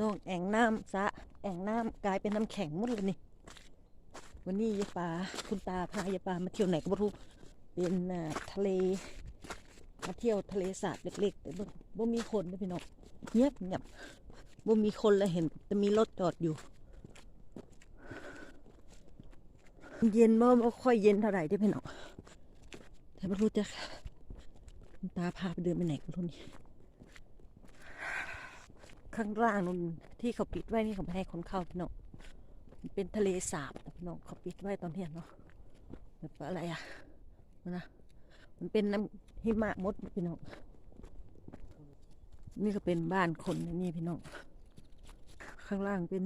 น้องแอ่งน้ำสะแอ่งน้ำกลายเป็นน้ำแข็งหมดเลยนี่ วันนี้ยายปาคุณตาพายายปามาเที่ยวไหนก็ไม่รู้เป็นทะเล มาเที่ยวทะเลสาบเล็กๆแต่บ่บ่มีคนนะพี่น้องเงียบเงียบบ่มีคนแล้วเห็นแต่มีรถจอดอยู่ เย็นบ่บ่ค่อยเย็นเท่าไหร่เด้อพี่น้องแต่ไม่รู้จะคุณตาพาไปเดินไปไหนก็รู้นี่ ข้างล่างนู่นที่เขาปิดไว้นี่เขาไม่ให้คนเข้าพี่น้องเป็นทะเลสาบนะพี่น้องเขาปิดไว้ตอนเที่ยงเนาะแบบอะไรอะนะมันเป็นน้ำหิมะมดพี่น้องนี่ก็เป็นบ้านคนนะนี่พี่น้องข้างล่างเป็น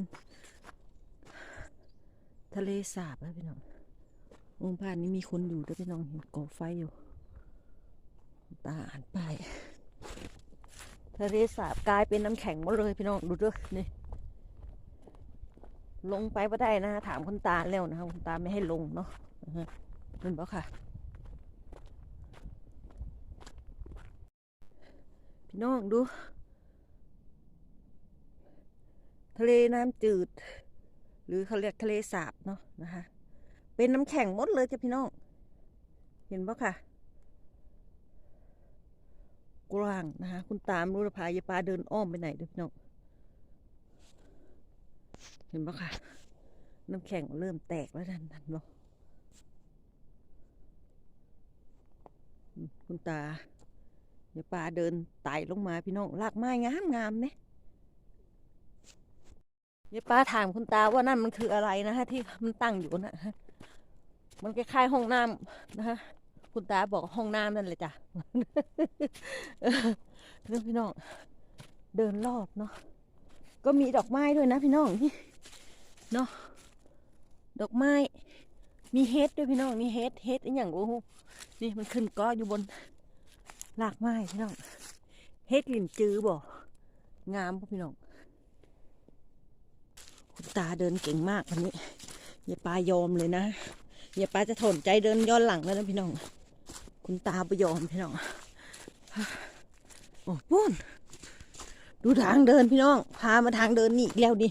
ทะเลสาบนะพี่น้ององค์พระนี้มีคนอยู่ด้วยพี่น้องเห็นก่อไฟอยู่ ตาอ่านไป ทะเลสาบกลายเป็นน้ำแข็งหมดเลยพี่น้องดูด้วยนี่ลงไปไม่ได้นะถามคุณตาแล้วนะคะคุณตาไม่ให้ลงเนาะอือฮะเห็นปะค่ะ พี่น้องดู ทะเลน้ำจืด หรือเขาเรียกทะเลสาบเนาะนะคะ เป็นน้ำแข็งหมดเลยจ้ะพี่น้อง เห็นปะค่ะ กว้างนะคะคุณตามรู้พายาปลาเดินอ้อมไปไหนเด้วยพี่น้องเห็นปะคะน้ำแข็งเริ่มแตกแล้วนั่นนั่นบอกคุณตายายปลาเดินไต่ลงมาพี่น้องลากไม้งามงามเนี่ยยายป้าถามคุณตาว่านั่นมันคืออะไรนะฮะที่มันตั้งอยู่นะฮะมันคล้ายๆห้องน้ำนะฮะ คุณตาบอกห้องน้ำนั่นเลยจ้ะเรื่องพี่น้อง เดินรอบเนาะก็มีดอกไม้ด้วยนะพี่น้องนี่เนาะดอกไม้ มีเฮดด้วยพี่น้องมีเฮดเฮดอหย่างโอ้โหนี่มันขึ้นก็อยู่บนรากไม้พี่น้องเฮดลินจือบ่งามป่ะพี่น้องคุณตาเดินเก่งมากวันนี้อย่าปายอมเลยนะอย่าปาจะทนใจเดินย้อนหลังแล้วนะพี่น้อง คุณตาไม่ยอมพี่น้องโอ้ปุ้นดูทางเดินพี่น้อง พามาทางเดินนี่อีกแล้วดิ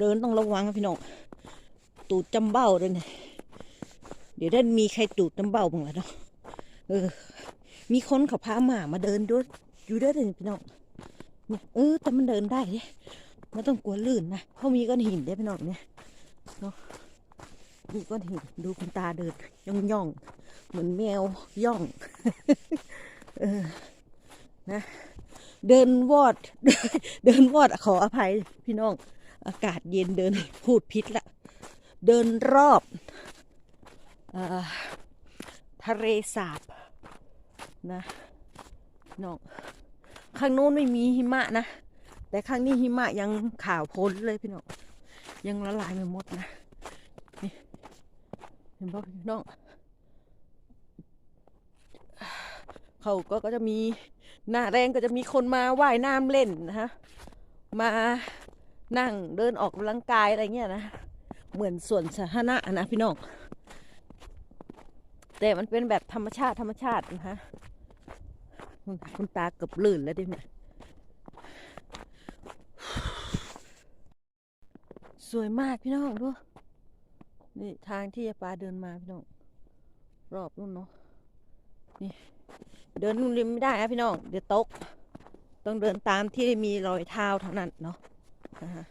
เดินต้องระวังพี่น้อง ตูดจำเบ้าด้วยเนี่ยเดี๋ยวได้มีใครตูดจำเบ้าบ้างละเนาะเออ มีคนเขาพาหมามาเดินด้วยอยู่ด้วยเลยพี่น้องเนี่ยเออแต่มันเดินได้ดิไม่ต้องกลัวลื่นนะเพราะมีก้อนหินได้พี่น้องเนี่ยเนาะ มีก้อนหินดูคุณตาเดินย่องย่องเหมือนแมวย่องเออนะ เดินวอด เดินวอดขออภัยพี่น้อง อากาศเย็นเดินพูดพิษละ เดินรอบอทะเลสาบนะน้องข้างโน้นไม่มีหิมะนะ แต่ครั้งนี้หิมะยังขาวพ้นเลยพี่น้อง ยังละลายไม่หมดนะ ห็นป่ะพี่น้องเขาก็ก็จะมีหน้าแรงก็จะมีคนมาว่ายน้ำเล่นนะฮะมานั่งเดินออกกำลังกายอะไรเงี้ยนะเหมือนสวนสาธารณะนะพี่น้องแต่มันเป็นแบบธรรมชาติธรรมชาตินะฮะคุณตาเกือบลื่นแล้วดิเนี่ยสวยมากพี่น้องดู นี่ทางที่ยาปลาเดินมาพี่น้อง รอบนู่นเนาะ นี่ เดินนู่นริมไม่ได้นะพี่น้อง เดี๋ยวตก ต้องเดินตามที่มีรอยเท้าเท่านั้นเนาะนะฮะ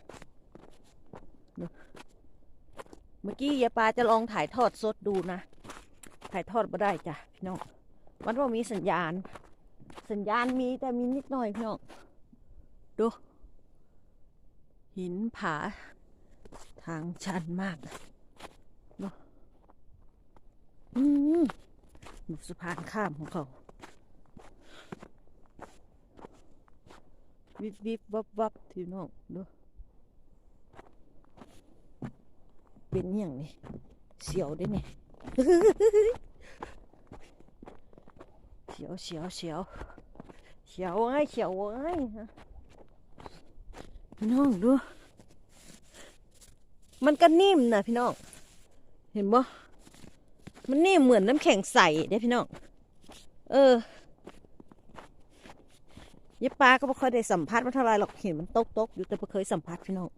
เมื่อกี้ยายปลาจะลองถ่ายทอดสดดูนะ ถ่ายทอดมาได้จ้ะพี่น้อง มันว่ามีสัญญาณ สัญญาณมีแต่มีนิดหน่อยพี่น้อง ดู หินผา ทางชันมากนะ ดูสะพานข้ามของเขา วิบวิบวับวับที่น้องดูเป็นอย่างนี้เสียวได้เนี่ยเสียวเสียวเสียวเสียวไอ้เสียวไอ้ฮะพี่น้องดู มันก็นิ่มนะพี่น้อง เห็นบ่ มันนิ่เหมือนน้ำแข็งใสเด้พี่น้อง เออยายปลาก็ไม่ค่อยได้สัมผัสมันเท่าไรหรอกเห็นมันตกตกอยู่แต่ไม่เคยสัมผัสพี่น้อง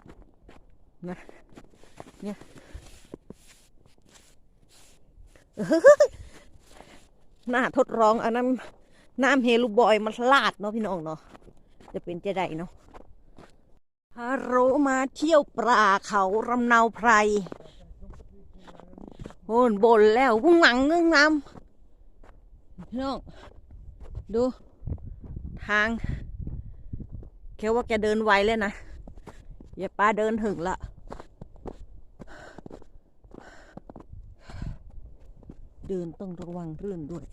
นะเนี่ยหน้าทดลองอันนั้นน้ำเฮลูบอยมันลาดเนาะพี่น้องเนาะจะเป็นจะได้เนาะฮัลโหลมาเที่ยวปลาเขารำเนาไพร โอนบนแล้วพุ่งหวังเงื้องงำพี่น้องดู ทางแค่ว่าแกเดินไวเลยนะอย่าป้าเดินถึงละเดินต้องระวังเรื่องด้วย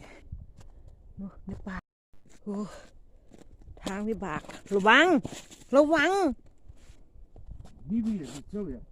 โอ้ในป่าโอ้ทางวิบาก ระวัง ระวัง Niet weer, dat zo ja. Ik heb op hè, volgen. ระวังเดินต้องเกาะไม้เดินพี่น้องนี่ฮันเดี๋ย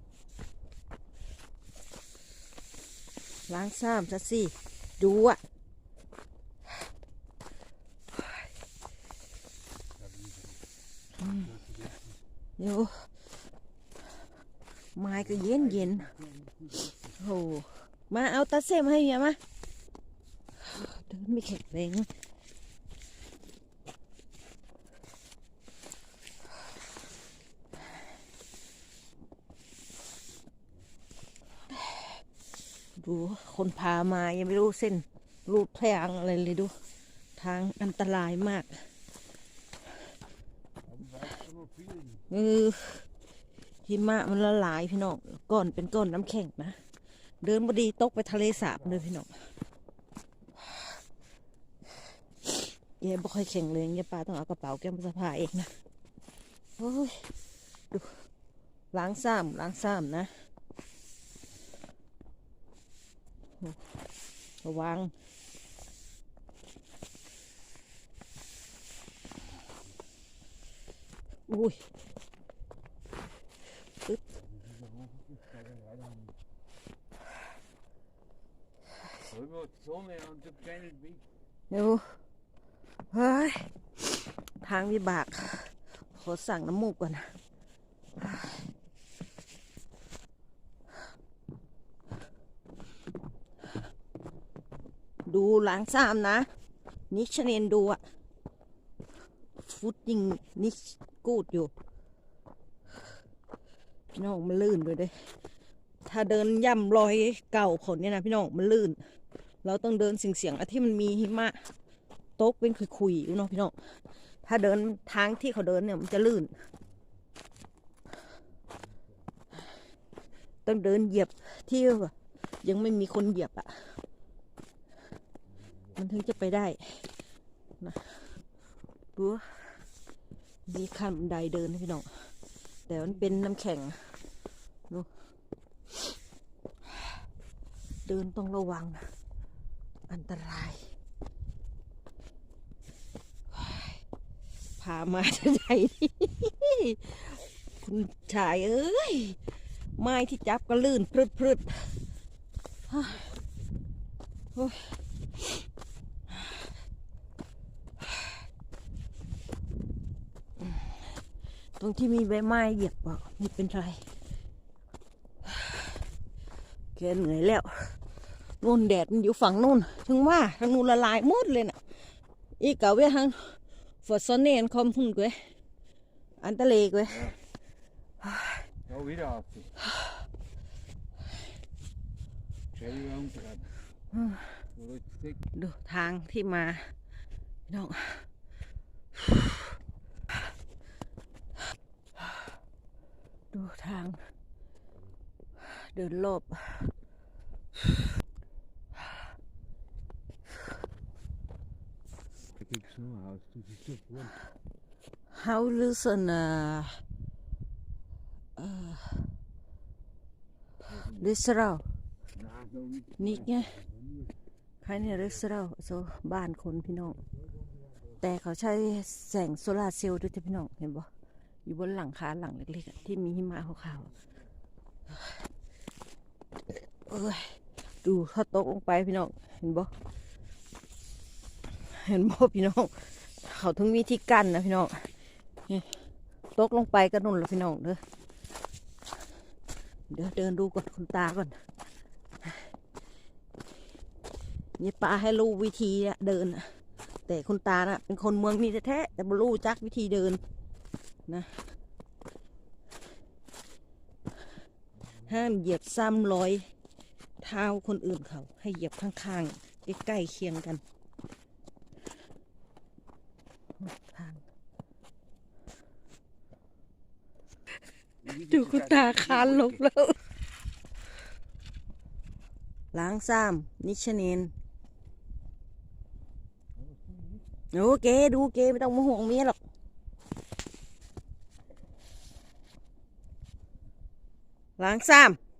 ล้างซ้ำซะสิดูอะเดี๋ยวไม้ก็เย็นเย็นโอ้มาเอาตาเซมให้เมียมาเดินไม่แข็งแรง ดูคนพามายังไม่รู้เส้นรูดทางอะไรเลยดู ทางอันตรายมากเออหิมะมันละลายพี่น้องก้อนเป็นก้อนน้ำแข็งนะ เดินบดีตกไปทะเลสาบเลยพี่น้องเย่บ่ค่อยแข็งเลยเย่ป้าต้องเอากระเป๋าแก้มสะพายเองนะโอ้ยดูล้างซ้ำล้างซ้ำนะโอ้ ระวังอุ้ย Hoi, wat zon en dan zo'n kleine beetje. เดี๋ยวเฮ้ย ทางวิบาก ขอสั่งน้ำมูกก่อนนะ ดูหล้างซ้ำนะ นิชเนนดูอะฟุตยิงนิชกูดอยู่ พี่น้องมันลื่นด้วยเด้ถ้าเดินย่ำรอยเก่าเขาเนี่ยนะพี่น้องมันลื่น เราต้องเดินเสียงๆอะที่มันมีหิมะตกเป็นคุยๆอยู่เนาะพี่น้องถ้าเดินทางที่เขาเดินเนี่ยมันจะลื่น ต้องเดินเหยียบที่ยังไม่มีคนเหยียบอะ่ะ ถึงจะไปได้นะดูว่ามีขั้นบันไดเดินพี่น้อง แต่มันเป็นน้ำแข็งดูเดินต้องระวัง อันตรายพามาจะไหนนี่คุณชายเอ้ย ไม้ที่จับก็ลื่นพรึดพรึดโอ้ย ตรงที่มีใบไม้เหยียบอะไม่เป็นไรแกเหนื่อยแล้วนู่นแดดมันอยู่ฝั่งนู่น ถึงว่าทางนู่นละลายหมดเลยน่ะ อีกเก่าเวียทางฝดซ้อนเนนคอมพุ่นกวยอันตะเลกวย Zo weer af. Twee rond gaat. Wordt dik. ดูทางที่มาพี่น้อง ทาง เดินรอบ Kijk zo, house. Doe je zo gewoon. How listen uh, uh, restaurant Ja, zo niet. นี่ไงใครเนี่ยรีสอร์โซบ้านคนพี่น้อง แต่เขาใช้แสงโซลาร์เซลล์ด้วยจ้ะพี่น้อง เห็นบ่ อยู่บนหลังคาหลังเล็กๆที่มีหิมะขาวๆเอ้ยดูเขาตกลงไปพี่น้องเห็นบ่เห็นบ่พี่น้อง เขาถึงวิธีกั้นนะพี่น้องตกลงไปก็นุ่นแล้วพี่น้องเด้อเดี๋ยวเดินดูก่อนคุณตาก่อนนี่ป้าให้รู้วิธีเดิน แต่คุณตาน่ะเป็นคนเมืองนี้แท้แต่บ่รู้จักวิธีเดิน นะห้ามเหยียบซ้ำรอยเท้าคนอื่นเขาให้เหยียบข้างๆใกล้ๆเคียงกันทางดูคุณตาคานลงแล้ว ล้างซ้ำนิชเนนโอเคดูเกไม่ต้องมาห่วงเมียหรอก ล้างซ้ำ